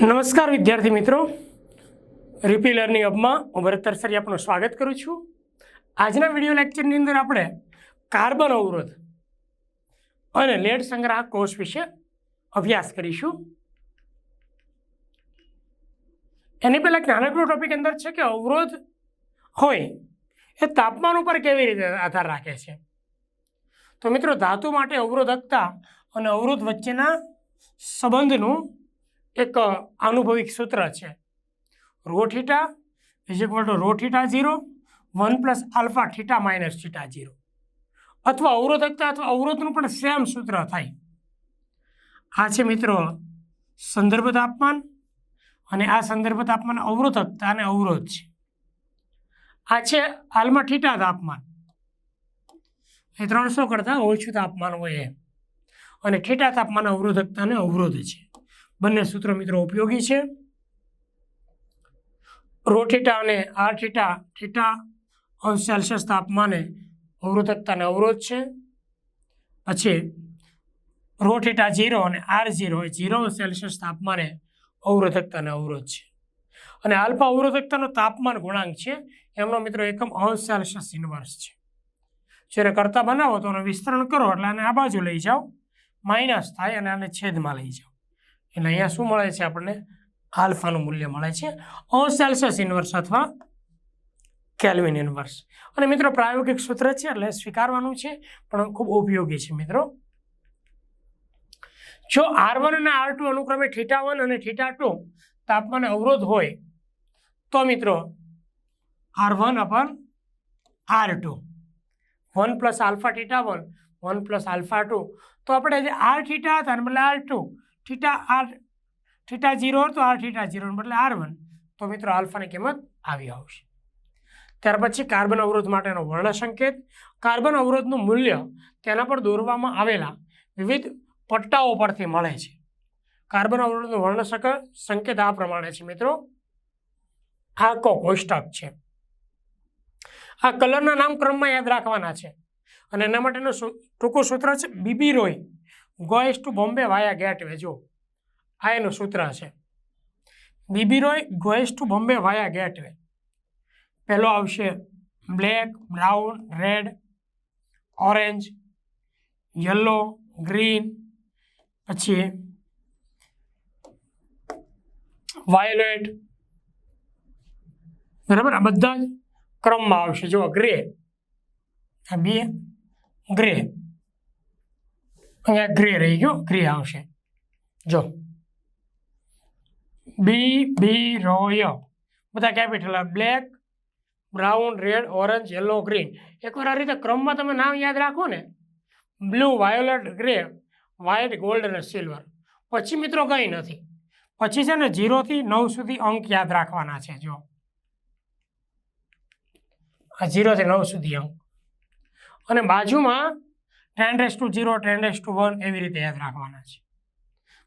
નમસ્કાર વિદ્યાર્થી મિત્રો. રિપી લર્નિંગ હબમાં હું ભરત તરસરી આપનું સ્વાગત કરું છું. આજના વીડિયો લેક્ચરની અંદર આપણે કાર્બન અવરોધ અને લેડ સંગ્રાહક કોષ વિશે અભ્યાસ કરીશું. એની પહેલાં એક નાનકડો ટોપિક અંદર છે કે અવરોધ હોય એ તાપમાન ઉપર કેવી રીતે આધાર રાખે છે. તો મિત્રો, ધાતુ માટે અવરોધકતા અને અવરોધ વચ્ચેના સંબંધનું એક આનુભવિક સૂત્ર છે. Rho theta is equal to rho theta zero one plus alpha theta minus theta zero અથવા અવરોધકતા અથવા અવરોધનું પણ સેમ સૂત્ર થાય. આ છે મિત્રો સંદર્ભ તાપમાન અને આ સંદર્ભ તાપમાન અવરોધકતા અને અવરોધ છે. આ છે હાલમાં ઠીટા તાપમાન. એ ત્રણસો કરતાં ઓછું તાપમાન હોય એમ. અને ઠીટા તાપમાન અવરોધકતા અને અવરોધ છે. બંને સૂત્રો મિત્રો ઉપયોગી છે. રોટેટા અને આર થીટા થીટા અંશ સેલ્સિયસ તાપમાને અવરોધકતાને અવરોધ છે. પછી રો થીટા ઝીરો અને આર ઝીરો એ ઝીરો સેલ્સિયસ તાપમાને અવરોધકતાને અવરોધ છે. અને આલ્ફા અવરોધકતાનો તાપમાન ગુણાંક છે. એમનો મિત્રો એકમ અંશ સેલ્સિયસ ઇન્વર્સ છે. જ્યારે કરતા બનાવો તો એનું વિસ્તરણ કરો, એટલે આને આ બાજુ લઈ જાઓ. માઇનસ થાય અને આને છેદમાં લઈ જાઓ. એટલે અહીંયા શું મળે છે આપણને? આલ્ફાનું મૂલ્ય મળે છે. અંશ સેલ્સિયસ ઇન્વર્સ અથવા કેલ્વિન ઇન્વર્સ અને મિત્રો પ્રાયોગિક સૂત્ર છે એટલે સ્વીકારવાનું છે, પણ ખૂબ ઉપયોગી છે મિત્રો. જો આર વન અને આર ટુ અનુક્રમે થીટા વન અને થીટા ટુ તાપમાન અવરોધ હોય, તો મિત્રો R one upon R two one plus alpha theta one one plus alpha two તો આપણે જે આર થીટા હતા અને R two theta R, theta zero તો આર થીટા ઝીરો બદલે આર વન. તો મિત્રો આલ્ફાની કિંમત આવી આવશે. ત્યાર પછી કાર્બન અવરોધ માટેનો વર્ણ સંકેત. કાર્બન અવરોધનું મૂલ્ય તેના પર દોરવામાં આવેલા વિવિધ પટ્ટાઓ પરથી મળે છે. કાર્બન અવરોધનું વર્ણ સક- સંકેત આ પ્રમાણે છે મિત્રો. આ કોષ્ટક છે. આ કલરના નામ ક્રમમાં યાદ રાખવાના છે. અને એના માટેનું ટૂંકું સૂત્ર છે B B Roy. Goes to Bombay via gateway જો આ એનું સૂત્ર છે. B B Roy goes to Bombay via gateway પહેલો આવશે black, brown, red, orange, yellow, green, પછી વાયોલેટ. બરાબર? આ બધા જ ક્રમમાં આવશે. જો ગ્રે. આ બે ગ્રે. અહીંયા ગ્રે રહી ગયો, ગ્રે આવશે. જો. B B Roy. બધા capital black brown red orange yellow green એકવાર આ રીતે ક્રમમાં તમે નામ યાદ રાખો ને blue violet grey white gold અને સિલ્વર પછી મિત્રો કંઈ નથી. પછી છે ને જીરોથી નવ સુધી અંક યાદ રાખવાના છે, જો. આ જીરોથી નવ સુધી અંક. અને બાજુમાં ten raise two zero ten raise two one એવી રીતે યાદ રાખવાના છે.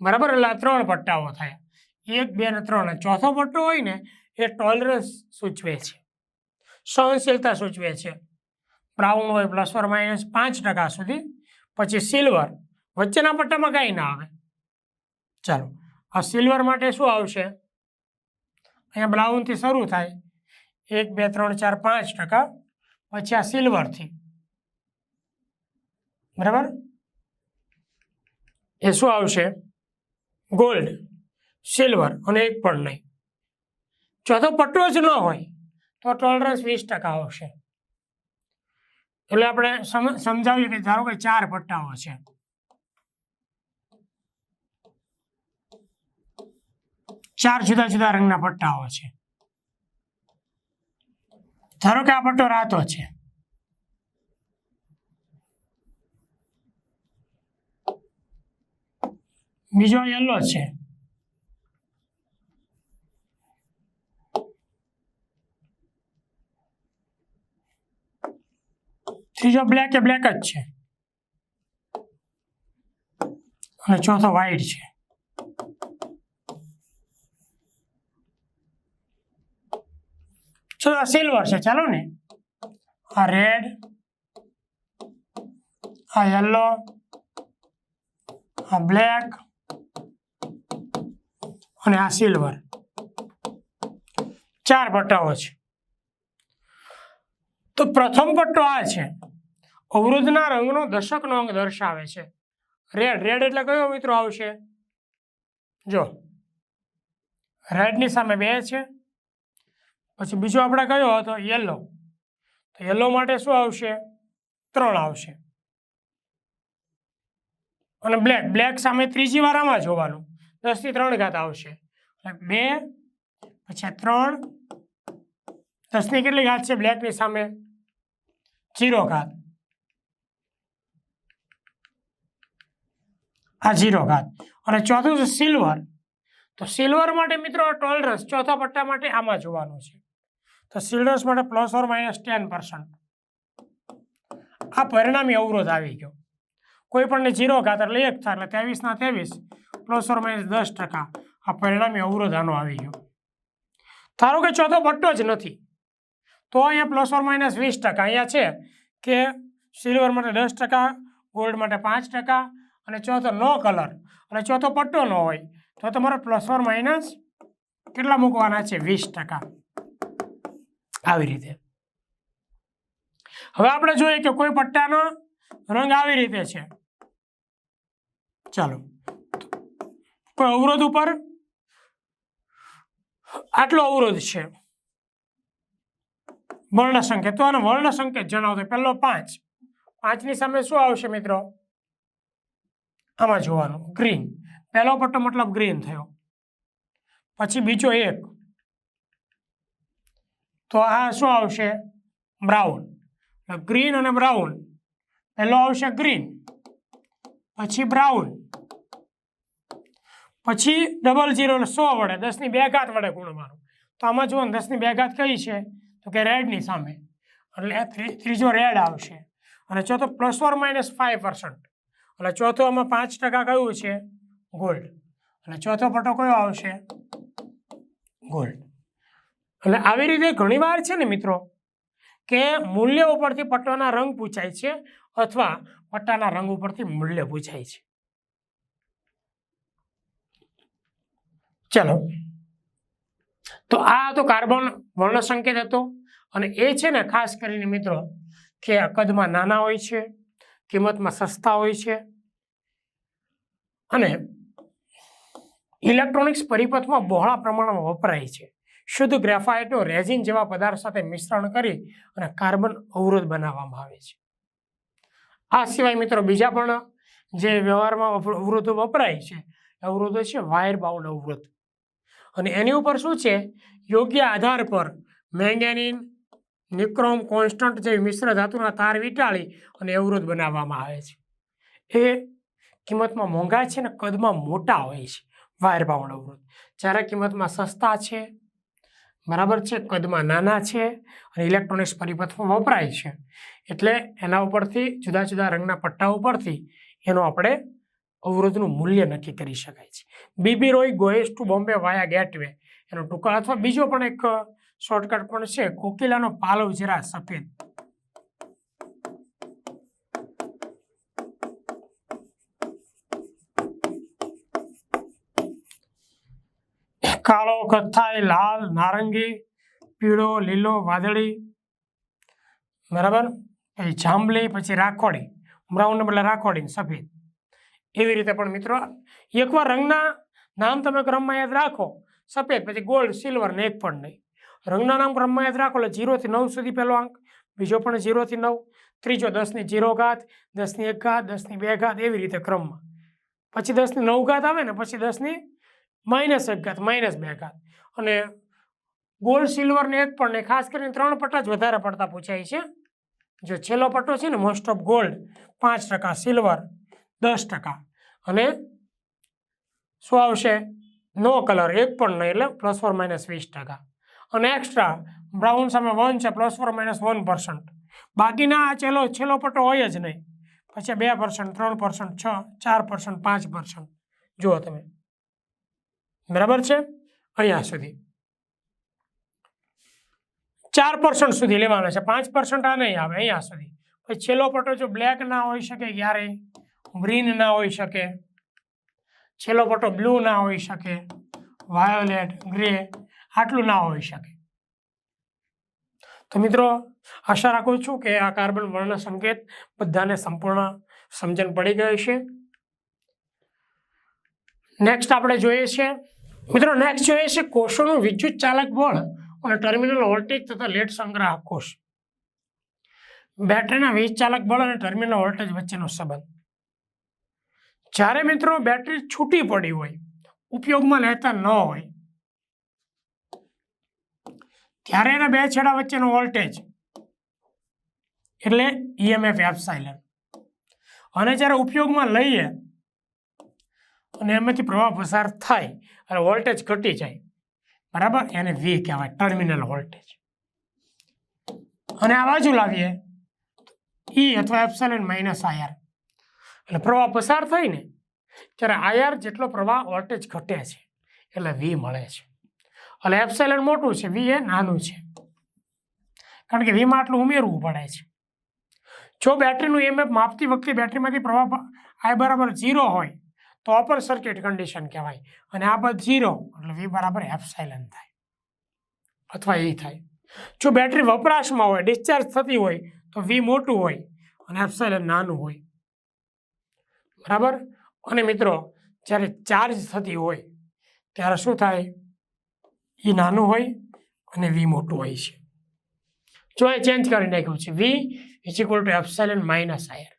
બરાબર? એટલે આ ત્રણ પટ્ટાઓ થયા. એક, બે ને ત્રણ. ચોથો પટ્ટો હોય ને, એ ટોલરન્સ સૂચવે છે. સહનશીલતા સૂચવે છે. બ્રાઉન હોય પ્લસ ઓર માઇનસ પાંચ ટકા સુધી. પછી સિલ્વર વચ્ચેના પટ્ટામાં કાંઈ ના આવે. ચાલો. આ સિલ્વર માટે શું આવશે? અહીંયા બ્રાઉનથી શરૂ થાય. એક, બે, ત્રણ, ચાર, પાંચ ટકા. પછી આ સિલ્વરથી બરાબર? એ શું આવશે? ગોલ્ડ સિલ્વર અને એક પણ નહીં. ચોથો પટ્ટો જ ન હોય, તો ટોલરન્સ વીસ ટકા આવશે. એટલે આપણે સમ- સમજાવીએ કે ધારો કે ચાર પટ્ટાઓ છે. ચાર જુદા જુદા રંગના પટ્ટાઓ છે. ધારો કે આ પટ્ટો રાતો છે. બીજો યલો છે. ત્રીજો બ્લેક એ બ્લેક જ છે. અને ચોથો વ્હાઈટ છે. ચલો, આ સિલ્વર છે. ચાલો ને. આ રેડ આ યલો આ બ્લેક અને આ સિલ્વર ચાર પટ્ટાઓ છે. તો પ્રથમ પટ્ટો આ છે. અવરોધના રંગનો દશકનો અંક દર્શાવે છે. રેડ રેડ એટલે કયો મિત્રો આવશે? જો. રેડની સામે બે છે. પછી બીજો આપણે કયો હતો? યલો તો યલો માટે શું આવશે? ત્રણ આવશે. અને બ્લેક બ્લેક સામે ત્રીજી વાર આમાં જોવાનું. દસથી ત્રણ ઘાત આવશે. બે, પછી ત્રણ દસની કેટલી ઘાત છે? બ્લેકની સામે જીરો ઘાત. આ જીરો ઘાત. અને ચોથું છે સિલ્વર. તો સિલ્વર માટે મિત્રો ટોલરન્સ ચોથા પટ્ટા માટે આમાં જોવાનું છે. તો સિલ્વર્સ માટે plus or minus ten percent. આ પરિણામી અવરોધ આવી ગયો. કોઈ પણ જીરો ઘાત એટલે એક થાય, એટલે ત્રેવીસના ત્રેવીસ. પ્લસ ઓર માઇનસ દસ ટકા. આ પરિણામી અવરોધ આનો આવી ગયો. ધારો કે ચોથો પટ્ટો જ નથી, તો અહીંયા પ્લસ ઓર માઇનસ વીસ ટકા અહીંયા છે કે સિલ્વર માટે દસ ટકા, ગોલ્ડ માટે પાંચ ટકા અને ચોથો નો કલર. અને ચોથો પટ્ટો ન હોય, તો તમારે પ્લસ ઓર માઇનસ કેટલા મૂકવાના છે? વીસ ટકા. આવી રીતે. હવે આપણે જોઈએ કે કોઈ પટ્ટાનો રંગ આવી રીતે છે. ચાલો. કોઈ અવરોધ ઉપર આટલો અવરોધ છે. વર્ણ સંકેત. તો આનો વર્ણ સંકેત જણાવતો પહેલો પાંચ. પાંચની સામે શું આવશે મિત્રો? આમાં જોવાનું. ગ્રીન પહેલો પટ્ટો મતલબ ગ્રીન થયો. પછી બીજો એક. તો આ શું આવશે? બ્રાઉન ગ્રીન અને બ્રાઉન પહેલો આવશે ગ્રીન પછી બ્રાઉન પછી ડબલ જીરો સો વડે, દસની બે ઘાત વડે ગુણવાનું. તો આમાં જુઓ દસની બે ઘાત કઈ છે? તો કે રેડની સામે. એટલે ત્રી- ત્રીજો રેડ આવશે. અને ચોથો plus or minus five percent એટલે ચોથો આમાં પાંચ ટકા કયું છે? ગોલ્ડ અને ચોથો પટ્ટો કયો આવશે? ગોલ્ડ એટલે આવી રીતે ઘણીવાર છે ને મિત્રો, કે મૂલ્ય ઉપરથી પટ્ટાના રંગ પૂછાય છે અથવા પટ્ટાના રંગ ઉપરથી મૂલ્ય પૂછાય છે. ચલો. તો આ હતો કાર્બન વર્ણ સંકેત હતો અને એ છે ને ખાસ કરીને મિત્રો કે કદમાં નાના હોય છે, કિંમતમાં સસ્તા હોય છે અને ઇલેક્ટ્રોનિક્સ પરિપથમાં બહોળા પ્રમાણમાં વપરાય છે. શુદ્ધ ગ્રેફાઇટો રેઝિન જેવા પદાર્થ સાથે મિશ્રણ કરી અને કાર્બન અવરોધ બનાવવામાં આવે છે. આ સિવાય મિત્રો બીજા પણ જે વ્યવહારમાં અવ- અવરોધો વપરાય છે અવરોધો છે વાયર બાઉન્ડ અવરોધ. અને એની ઉપર શું છે? યોગ્ય આધાર પર મેંગેનિન, નિક્રોમ કોન્સ્ટન્ટ જેવી મિશ્ર ધાતુના તાર વીંટાળી અને અવરોધ બનાવવામાં આવે છે. એ કિંમતમાં મોંઘા છે ને કદમાં મોટા હોય છે, વાયર બાઉન્ડ અવરોધ. જ્યારે કિંમતમાં સસ્તા છે, બરાબર છે, કદમાં નાના છે અને ઇલેક્ટ્રોનિક્સ પરિપથમાં વપરાય છે. એટલે એના ઉપરથી, જુદા જુદા રંગના પટ્ટા ઉપરથી એનો આપણે અવરોધનું મૂલ્ય નક્કી કરી શકાય છે. B B Roy goes to Bombay via gateway. એનો ટૂંકો અથવા બીજો પણ એક શોર્ટકટ પણ છે. કોકિલાનો પાલવ જરા સફેદ. કાળો કથ્થાઈ, લાલ, નારંગી, પીળો, લીલો, વાદળી. બરાબર? પછી જાંબલી, પછી રાખોડી. બ્રાઉન બદલે રાખોડી સફેદ. એવી રીતે પણ મિત્રો, એકવાર રંગના નામ તમે ક્રમમાં યાદ રાખો, સફેદ, પછી ગોલ્ડ, સિલ્વર ને એક પણ નહીં. રંગના નામ ક્રમમાં યાદ રાખો એટલે જીરોથી નવ સુધી પહેલો અંક, બીજો પણ જીરોથી નવ, ત્રીજો દસની જીરો ઘાત દસની એક ઘાત દસની બે ઘાત એવી રીતે ક્રમમાં. પછી દસની નવ ઘાત આવે ને, પછી દસની માઇનસ એક ઘાત, માઇનસ બે ઘાત. અને ગોલ્ડ, સિલ્વર ને એક પણ નહીં, ખાસ કરીને ત્રણ પટ્ટા જ વધારે પડતા પૂછાય છે. જો છેલ્લો પટ્ટો છે ને મોસ્ટ ઓફ ગોલ્ડ પાંચ ટકા સિલ્વર દસ ટકા. અને શું આવશે? નો કલર એક પણ નહીં એટલે પ્લસ ફોર માઇનસ વીસ ટકા. અને એક્સ્ટ્રા બ્રાઉન સામે વન છે plus four minus one percent બાકીના આ છેલ્લો છેલ્લો પટ્ટો હોય જ નહીં. પછી બે પર્સન્ટ ત્રણ પર્સન્ટ છ, ચાર પર્સન્ટ પાંચ પર્સન્ટ જુઓ તમે. બરાબર છે? અહીંયા સુધી. ચાર પર્સન્ટ સુધી લેવાના છે. પાંચ પર્સન્ટ આ નહીં આવે, અહીંયા સુધી. પછી છેલ્લો પટ્ટો જો બ્લેક ના હોઈ શકે ક્યારેય ગ્રીન ના હોઈ શકે, છેલ્લો પટ્ટો બ્લુ ના હોઈ શકે, વાયોલેટ, ગ્રે આટલું ના હોઈ શકે. તો મિત્રો, આશા રાખું છું કે આ કાર્બન વર્ણ સંકેત બધાને સંપૂર્ણ સમજણ પડી ગઈ છે નેક્સ્ટ આપણે જોઈએ છે, મિત્રો નેક્સ્ટ જોઈએ છે કોષોનું વિદ્યુત ચાલક બળ અને ટર્મિનલ વોલ્ટેજ તથા લેટ સંગ્રાહક કોષ. બેટરીના વીજ ચાલક બળ અને ટર્મિનલ વોલ્ટેજ વચ્ચેનો સંબંધ. જ્યારે મિત્રો બેટરી છૂટી પડી હોય, ઉપયોગમાં લેતા ન હોય, ત્યારે એના બે છેડા વચ્ચેનો વોલ્ટેજ એટલે ઈએમએફ એપ્સાઇલન અને જ્યારે ઉપયોગમાં લઈએ અને એમાંથી પ્રવાહ પસાર થાય અને વોલ્ટેજ ઘટી જાય, બરાબર? એને વી કહેવાય ટર્મિનલ વોલ્ટેજ અને આ બાજુ લાવીએ ઈ અથવા એપ્સાઇલન માઇનસ આયર એટલે પ્રવાહ પસાર થાય ને, ત્યારે આયર જેટલો પ્રવાહ વોલ્ટેજ ઘટે છે, એટલે વી મળે છે. એટલે એપ્સાઇલન મોટું છે વી એ નાનું છે. કારણ કે વીમાં આટલું ઉમેરવું પડે છે. જો બેટરીનું એમએફ માપતી વખતે બેટરીમાંથી પ્રવાહ આઈ બરાબર ઝીરો હોય, તો અપર સર્કિટ કન્ડિશન કહેવાય. અને આ બાદ ઝીરો એટલે વી બરાબર એપ્સાઇલન થાય. અથવા એ થાય. જો બેટરી વપરાશમાં હોય ડિસ્ચાર્જ થતી હોય, તો વી મોટું હોય અને એપ્સાઇલન નાનું હોય. બરાબર? અને મિત્રો, જ્યારે ચાર્જ થતી હોય, ત્યારે શું થાય? એ નાનું હોય અને વી મોટું હોય છે. જો એ ચેન્જ કરી નાખ્યું છે V is equal to epsilon minus I R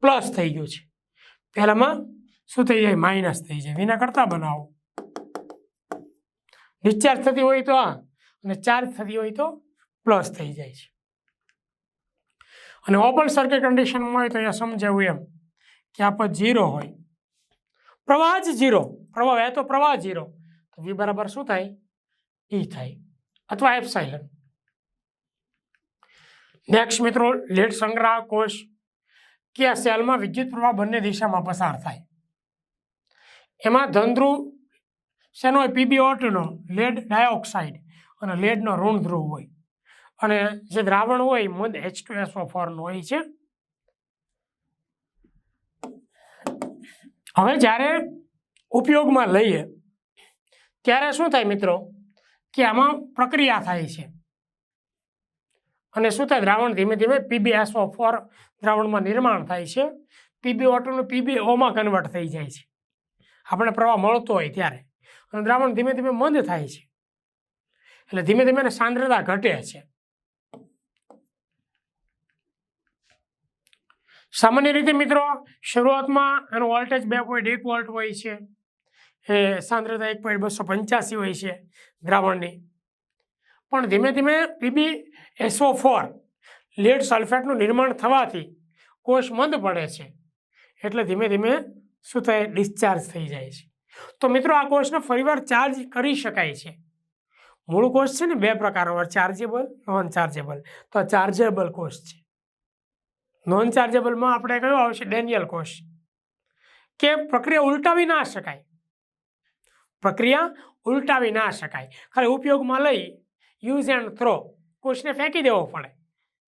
plus થઈ ગયું છે. પહેલામાં શું થઈ જાય? માઇનસ થઈ જાય. વિના કરતા બનાવો. ડિસ્ચાર્જ થતી હોય તો આ, અને ચાર્જ થતી હોય તો પ્લસ થઈ જાય છે. અને ઓપન સર્કિટ કન્ડિશનમાં હોય તો અહીંયા સમજાવું એમ. કે આ પર ઝીરો હોય. પ્રવાહ જ જીરો પ્રવાહ એ તો પ્રવાહ જીરો તો વી બરાબર શું થાય? ઈ થાય. અથવા એપ્સાઇલન. નેક્સ્ટ મિત્રો, લેડ સંગ્રહ કોષ કે આ સેલમાં વિદ્યુત પ્રવાહ બંને દિશામાં પસાર થાય. એમાં ધનધ્રુવ શેનો હોય? પીબી ઓટનો. લેડ ડાયોક્સાઇડ અને લેડનો ઋણ ધ્રુવ હોય. અને જે દ્રાવણ હોય મધ એચ ટુ એસો ફોરનું હોય છે. હવે જ્યારે ઉપયોગમાં લઈએ, ત્યારે શું થાય મિત્રો? કે આમાં પ્રક્રિયા થાય છે. અને શું થાય? દ્રાવણ ધીમે ધીમે પીબી એસો ફોર દ્રાવણમાં નિર્માણ થાય છે. પીબી ઓટોનું પીબી ઓમાં કન્વર્ટ થઈ જાય છે. આપણે પ્રવાહ મળતો હોય ત્યારે. અને દ્રાવણ ધીમે ધીમે મંદ થાય છે. એટલે ધીમે ધીમે એની સાંદ્રતા ઘટે છે. સામાન્ય રીતે મિત્રો, શરૂઆતમાં એનો વોલ્ટેજ બે પોઈન્ટ એક વોલ્ટ હોય છે. એ સાંદ્રતા એક પોઈન્ટ બસો પંચ્યાસી હોય છે દ્રાવણની. પણ ધીમે ધીમે P B S O four lead સલ્ફેટનું નિર્માણ થવાથી કોષ મંદ પડે છે. એટલે ધીમે ધીમે શું થાય? ડિસ્ચાર્જ થઈ જાય છે. તો મિત્રો, આ કોષને ફરીવાર ચાર્જ કરી શકાય છે. મૂળ કોષ છે ને, બે પ્રકારનો ચાર્જેબલ નોન ચાર્જેબલ તો આ ચાર્જેબલ કોષ છે. નોન ચાર્જેબલમાં આપણે કયો આવશે? ડેનિયલ કોષ કે પ્રક્રિયા ઉલટાવી ના શકાય. પ્રક્રિયા ઉલટાવી ના શકાય. ખાલી ઉપયોગમાં લઈ યુઝ એન્ડ થ્રો કોષને ફેંકી દેવો પડે.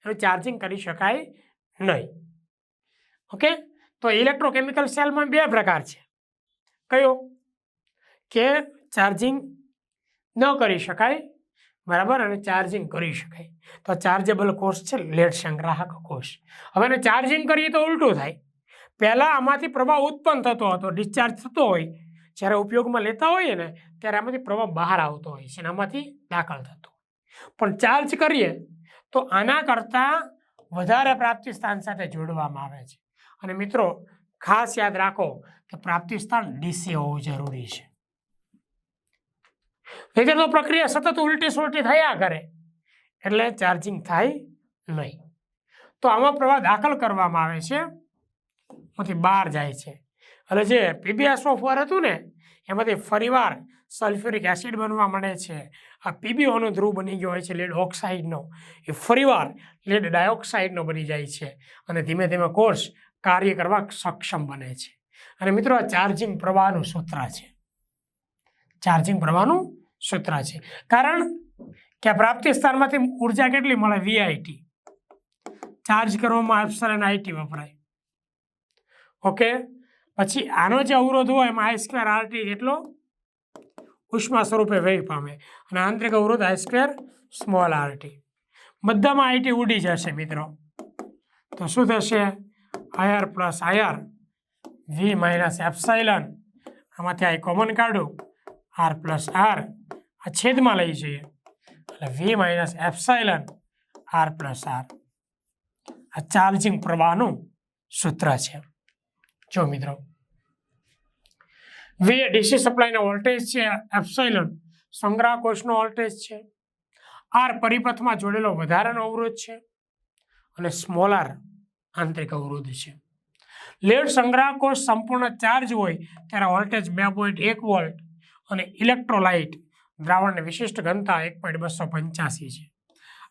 એનું ચાર્જિંગ કરી શકાય નહીં. ઓકે તો ઇલેક્ટ્રોકેમિકલ સેલમાં બે પ્રકાર છે. કયો? કે ચાર્જિંગ ન કરી શકાય બરાબર? અને ચાર્જિંગ કરી શકાય. તો ચાર્જેબલ કોષ છે લેડ સંગ્રાહક કોષ હવે એને ચાર્જિંગ કરીએ તો ઉલટું થાય. પહેલાં આમાંથી પ્રવાહ ઉત્પન્ન થતો હતો ડિસ્ચાર્જ થતો હોય, જ્યારે ઉપયોગમાં લેતા હોઈએ ને, ત્યારે આમાંથી પ્રવાહ બહાર આવતો હોય છે આમાંથી દાખલ થતો પણ ચાર્જ કરીએ, તો આના કરતાં વધારે પ્રાપ્તિ સ્થાન સાથે જોડવામાં આવે છે. અને મિત્રો, ખાસ યાદ રાખો કે પ્રાપ્તિ સ્થાન ડીસી હોવું જરૂરી છે. નહીંતર તો પ્રક્રિયા સતત ઉલટી સુલટી થયા કરે એટલે ચાર્જિંગ થાય નહીં. તો આમાં પ્રવાહ દાખલ કરવામાં આવે છે. એમાંથી બહાર જાય છે. એટલે જે પીબીએસઓ ફોર હતું ને, એમાંથી ફરીવાર સલ્ફ્યુરિક એસિડ બનવા મળે છે. આ પીબીઓનો ધ્રુવ બની ગયો હોય છે લેડ ઓક્સાઇડનો એ ફરીવાર લેડ ડાયોક્સાઇડનો બની જાય છે. અને ધીમે ધીમે કોર્સ કાર્ય કરવા સક્ષમ બને છે. અને મિત્રો, આ ચાર્જિંગ પ્રવાહનું સૂત્ર છે. ચાર્જિંગ પ્રવાહનું સૂત્ર છે. કારણ કે આ પ્રાપ્તિ સ્થાનમાંથી ઊર્જા કેટલી મળે? વીઆઈટી ચાર્જ કરવામાં એપ્સલન આઈટી વપરાય. ઓકે પછી આનો જે અવરોધ હોય એમાં આઈ સ્ક્વેર આરટી કેટલો ઉષ્મા સ્વરૂપે વેગ પામે. અને આંતરિક અવરોધ આઈ સ્ક્વેર સ્મોલ આરટી બધામાં આઈટી ઉડી જશે મિત્રો. તો શું થશે? Ir plus Ir V minus epsilon આમાંથી આઈ કોમન કાઢું. આર પ્લસ આર આ છેદમાં લઈ જઈએ. એટલે V minus epsilon R plus R. આ ચાર્જિંગ પ્રવાહનું સૂત્ર છે. જો મિત્રો વી ડીસી સપ્લાયનો વોલ્ટેજ છે, એપ્સાઇલન સંગ્રહ કોષનો વોલ્ટેજ છે. આર પરિપથમાં જોડેલો વધારાનો અવરોધ છે અને સ્મોલ આર આંતરિક અવરોધ છે. લેડ સંગ્રહ કોષ સંપૂર્ણ ચાર્જ હોય ત્યારે વોલ્ટેજ બે પોઈન્ટ એક વોલ્ટ અને ઇલેક્ટ્રોલાઇટ દ્રાવણની વિશિષ્ટ ઘનતા એક પોઈન્ટ બસો પંચ્યાસી છે.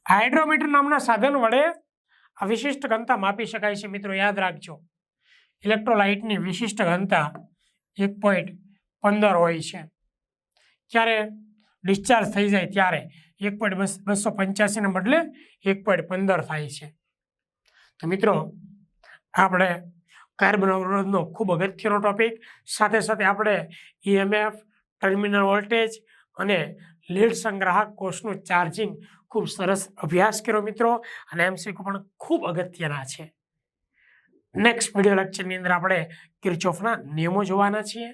હાઇડ્રોમીટર નામના સાધન વડે આ વિશિષ્ટ ઘનતા માપી શકાય છે મિત્રો, યાદ રાખજો. ઇલેક્ટ્રોલાઇટની વિશિષ્ટ ઘનતા એક પોઈન્ટ પંદર હોય છે. જ્યારે ડિસ્ચાર્જ થઈ જાય ત્યારે એક પોઈન્ટ બસ પંચ્યાસીને બદલે એક પોઈન્ટ પંદર થાય છે. તો મિત્રો, આપણે કાર્બન અવરોધનો ખૂબ અગત્યનો ટોપિક સાથે સાથે આપણે ઈએમએફ ટર્મિનલ વોલ્ટેજ અને લીડ સંગ્રાહક કોષનું ચાર્જિંગ ખૂબ સરસ અભ્યાસ કર્યો મિત્રો, અને એમસીક્યુ પણ ખૂબ અગત્યના છે. નેક્સ્ટ વીડિયો લેક્ચરની અંદર આપણે કિર્ચોફના નિયમો જોવાના છીએ.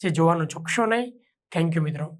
જે જોવાનું ચૂકશો નહીં. થેન્ક યુ મિત્રો.